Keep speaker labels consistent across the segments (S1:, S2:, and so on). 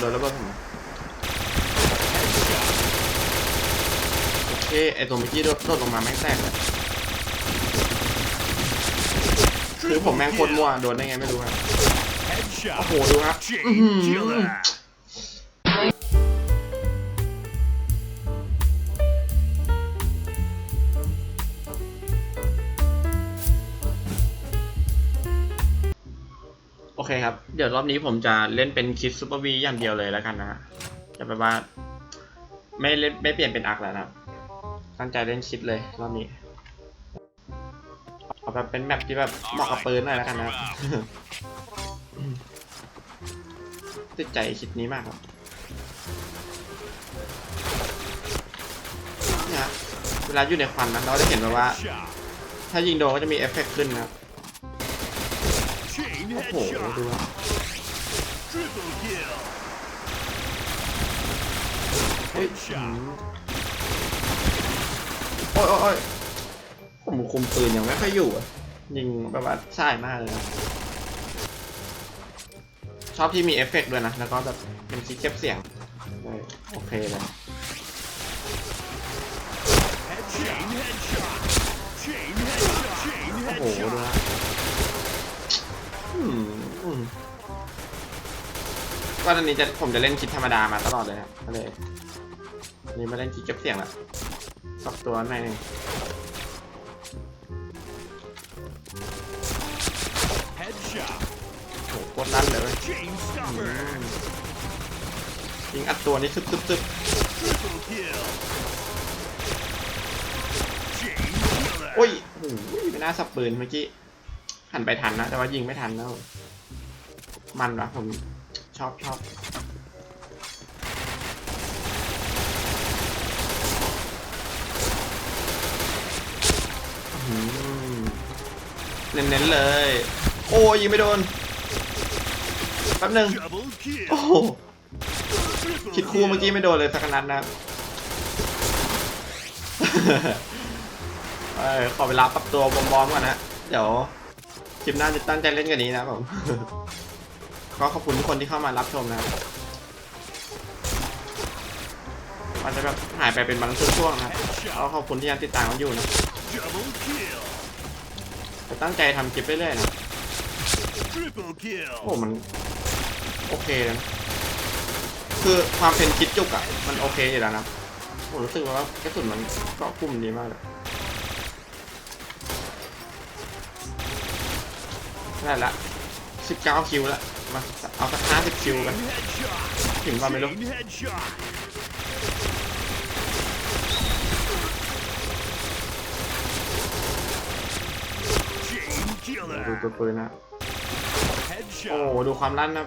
S1: โดนระเบิดผมโอเคไอตัวเมื่อกี้โดดโดดลงมาแม่งแตกเลยคือผมแม่งโคตรมั่วโดนได้ไงไม่รู้ครับ
S2: Headshot.
S1: โอ้โหดูครับ อื้อหือ เคครับ เดี๋ยวรอบนี้ผมจะเล่นเป็นคิดซูเปอร์วีอย่างเดียวเลยแล้วกันนะจะแปลว่า ไม่เล่นไม่เปลี่ยนเป็นอักแล้วนะครับตั้งใจเล่นคิดเลยรอบนี้เอาแบบเป็นแมปที่แบบเหมาะกับปืนหน่อยแล้วกันนะติดใจคิดนี้มากครับเนี่ยเวลาอยู่ในควันนะเราจะเห็นแบบว่า ถ้ายิงโดนก็จะมีเอฟเฟกต์ขึ้นนะครับ โอ้โหดู
S2: headshot.
S1: ครับ
S2: Triple kill.
S1: เฮ้ยโอ้ยโอ้ยผมคุมปืนยังไม่ค่อยอยู่อะยิงแบบว่าใช่มากเลยนะชอบที่มีเอฟเฟกต์ด้วยนะ แล้วก็แบบเป็นคิดเก็บเสียง โอเคเลยโอ้โหดูนะ ก็ตอนนี้จะผมจะเล่นคิดธรรมดามาตลอดเลยนะก็เลยอันนี่มาเล่นคิดเก็บเสียงละสักตัวหน่อยหนึ่ง
S2: Headshot.
S1: โอ้โหโคตรลั่นเลยเว้ย
S2: Chain
S1: อื
S2: stopper.
S1: มยิงอัดตัวนี้ซึบซึบซึบ
S2: Triple kill. Chain killer.
S1: โอ้ยโอ้โหไม่น่าสับปืนเมื่อกี้หันไปทันนะ แต่ว่ายิงไม่ทันแล้ว มันวะผม ชอบชอบเน้นๆเลย โอ้ยยิงไม่โดน แป๊บหนึง โอ้โหคิดคู่เมื่อกี้ไม่โดนเลยสักนัดนะครับเอ้ยขอเวลาปรับตัวบอมๆก่อนนะ เดี๋ยวคลิปหน้าจะตั้งใจเล่นกันนี้นะผม ก็ขอบคุณทุกคนที่เข้ามารับชมนะครับอาจจะแบบหายไปเป็นบางช่วงๆนะครับก็ขอบคุณที่ยังติดตามกันอยู่นะ
S2: Double kill.
S1: จะตั้งใจทำคลิปเรื่อยๆนะ
S2: Triple kill.
S1: โอ้มันโอเคเลยนะคือความเป็นคิดจุกอะมันโอเคอยู่แล้วนะผมรู้สึกว่ากระสุนมันก็คุ้มดีมากเลยได้ละ19คิวละ มาเอาสัก50คิวกัน
S2: Headshot.
S1: ถึงว่าไม่รู้
S2: Chain headshot. Chain
S1: ดู
S2: killer.
S1: ตัวปืนนะ โอ้
S2: Headshot.
S1: ดูความลั่นนะ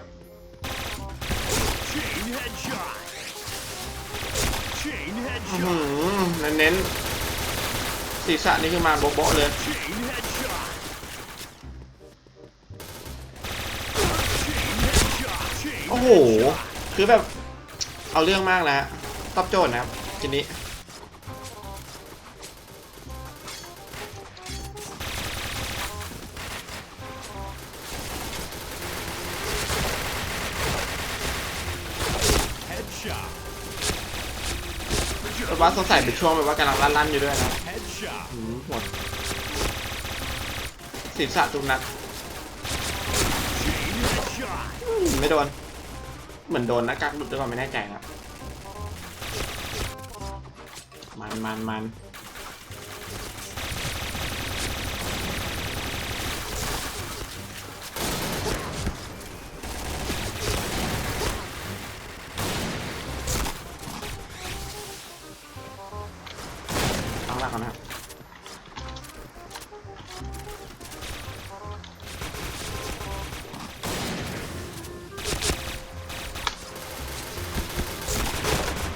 S2: Chain headshot. Chain
S1: อื้อหื
S2: headshot.
S1: อเน้นๆศีรษะนี่คือมาโบ๊ะๆเลย ห คือแบบ เอาเรื่องมากนะฮะตอบโจทย์นะครับทีนี้
S2: Headshot.
S1: แบบว่าสงสัยเป็นช่วงแบบว่ากำลังลั่นๆอยู่ด้วยนะหืมหมดศีรษะทุกนัดไม่โดน เหมือนโดนหน้ากากหลุดด้วยก่อนไม่แน่ใจครับ มันมันมัน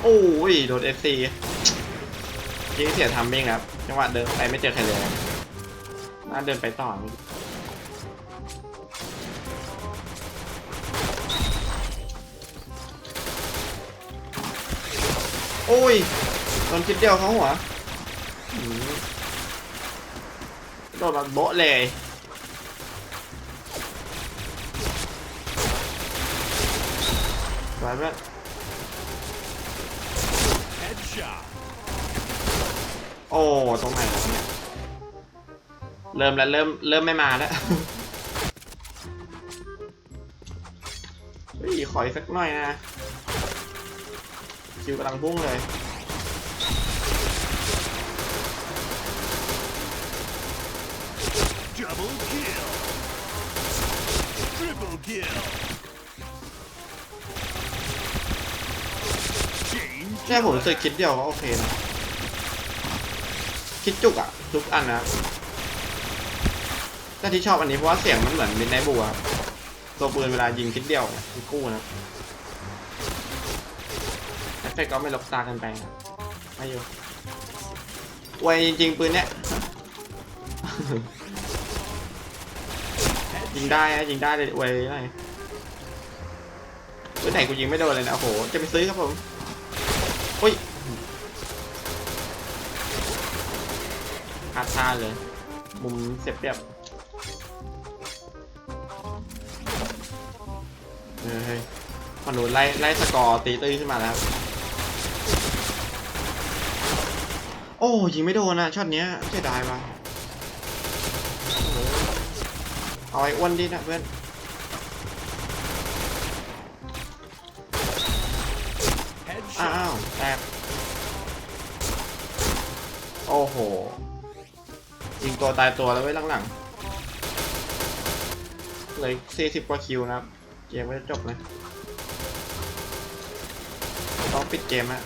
S1: อ้ยโดนเอฟซียิงเสียทำมิ่งครับจังหวะเดินไปไม่เจอใครเลยน่าเดินไปต่อโอ้ยโดนคิดเดียวเขาหัวโดนแบบโบ๊ะเลยสวยเพื่อน
S2: Headshot.
S1: โอ้ตรงไหนวะเนี่ยเริ่มแล้วเริ่มเริ่มไม่มาแล้วเฮ้ยขออีกสักหน่อยนะคิวกำลังพุ่งเลย
S2: Double kill. Triple kill.
S1: แค่ผมรู้สึกคิดเดียวก็โอเคนะคิดจุกอะทุกอันนะแต่ที่ชอบอันนี้เพราะว่าเสียงมันเหมือนมินไนบูอะครับตัวปืนเวลายิงคิดเดียวคิดกู้นะเอฟเฟกต์ก็ไม่ลบตากันไปนะไม่อยู่ไวจริงๆปืนเนี้ยยิงได้อะยิงได้เลยไวได้ปืนไหนกูยิงไม่โดนเลยนะโอ้โหจะไปซื้อครับผม พลาดท่าเลย มุมเสียเปรียบเออเฮ้ยมนุษย์ไล่ไล่สกอร์ตีตื้อขึ้นมาแล้ว โอ้ยิงไม่โดนอะช็อตเนี้ยเสียดายว่ะเอาไอ้อ้วนดินะเพื่อนอ้าวแตกโอ้โห ยิงตัวตายตัวแล้วไว้หลังๆเลยสี่สิบกว่าคิวนะครับ เกมไม่ได้จบเลยต้องปิดเกมฮะ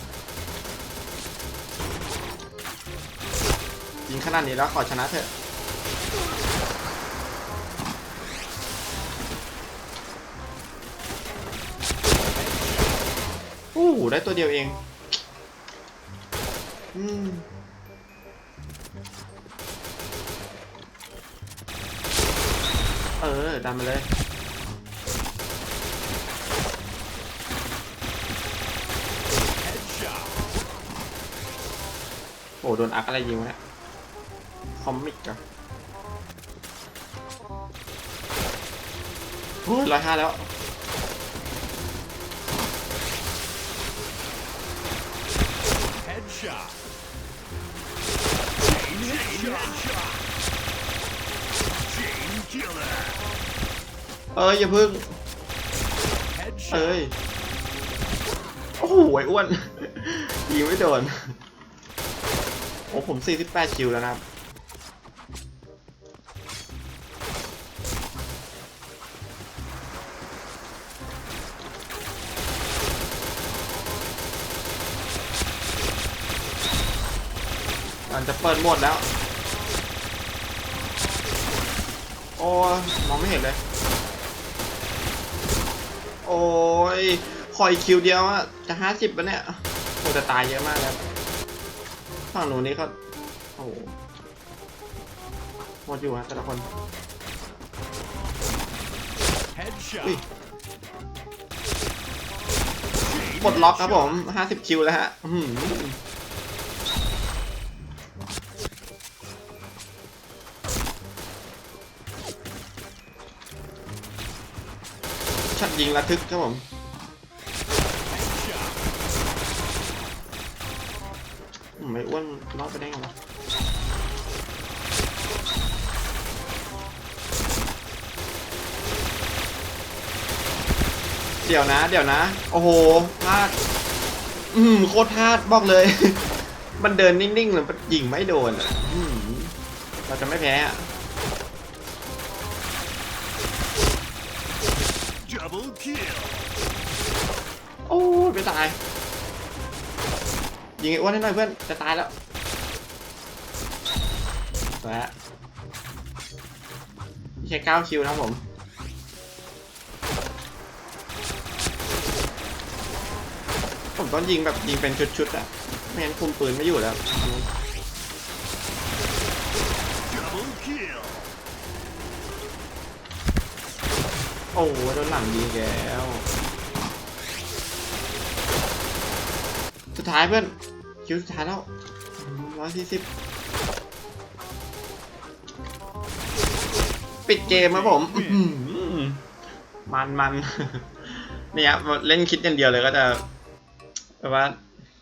S1: ยิงขนาดนี้แล้วขอชนะเถอะโอ้ได้ตัวเดียวเอง อืม เออดันมาเลย โอ้โดนอักอะไรยิงวะเนี่ยคอมมิกอะโอ้ยร้อยห้าแล้ว
S2: Headshot. Chain headshot. Chain killer.
S1: เอ้ยอย่าพึ่งเอ้ยโอ้โหไอ้อ้วนยิงไม่โดนโอ้ผม 48 คิวแล้วนะครับมันจะเปิดหมดแล้ว โอ้ยมองไม่เห็นเลย โอ้ยคอยคิวเดียวอะจะห้าสิบปะเนี่ยโอ้จะตายเยอะมากแล้วฝั่งหนูนี่เขาโอ้โหหมดอยู่ฮะแต่ละคน
S2: Headshot.
S1: อุ้ย
S2: Chain
S1: ปลดล็อกครับผม
S2: headshot.
S1: ห้าสิบคิวแล้วฮะ ยิงระทึกครับผมไม่อ้วนรอดไปได้ไงวะเดี๋ยวนะ เดี๋ยวนะ โอ้โหพลาด อืมโคตรพลาดบอกเลย มันเดินนิ่งๆเลยมันยิงไม่โดนอะเราจะไม่แพ้อะ
S2: Double kill.
S1: โอ้ยไม่ตาย ยิงไอ้อ้วนให้หน่อยเพื่อน จะตายแล้วแล้วแค่เก้าคิวนะครับผม ผมต้องยิงแบบยิงเป็นชุดๆอะไม่งั้นคุมปืนไม่อยู่แล้ว
S2: Double kill.
S1: โอ้โหโดนหลังยิงแล้ว สุดท้ายเพื่อน คิวสุดท้ายแล้วร้อยสี่สิบปิดเกมครับผมอื้อหือมันมันนี่ครับเล่นคิดอย่างเดียวเลยก็จะแบบว่า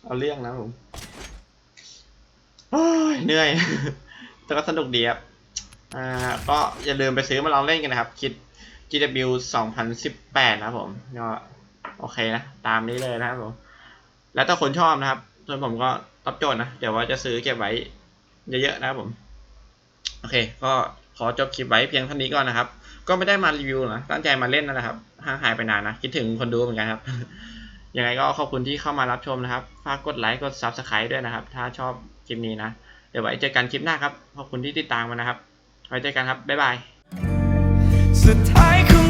S1: เอาเรื่องนะผมโอ้ยเหนื่อย แต่ก็สนุกดีครับอ่าก็อย่าลืมไปซื้อมาลองเล่นกันนะครับ คิด GW 2018 นะครับผมก็โอเคนะ ตามนี้เลยนะครับผม แล้วถ้าคนชอบนะครับ ส่วนผมก็ตอบโจทย์นะ เดี๋ยวว่าจะซื้อเก็บไว้เยอะๆนะครับผม โอเค ก็ขอจบคลิปไว้เพียงเท่านี้ก่อนนะครับ ก็ไม่ได้มารีวิวนะตั้งใจมาเล่นนั่นแหละครับห่างหายไปนานนะ คิดถึงคนดูเหมือนกันครับยังไงก็ขอบคุณที่เข้ามารับชมนะครับ ฝากกดไลค์ กด Subscribe ด้วยนะครับ ถ้าชอบคลิปนี้นะ เดี๋ยวไว้เจอกันคลิปหน้าครับ ขอบคุณที่ติดตามมานะครับ ไว้เจอกันครับ บ๊ายบาย
S3: สุดท้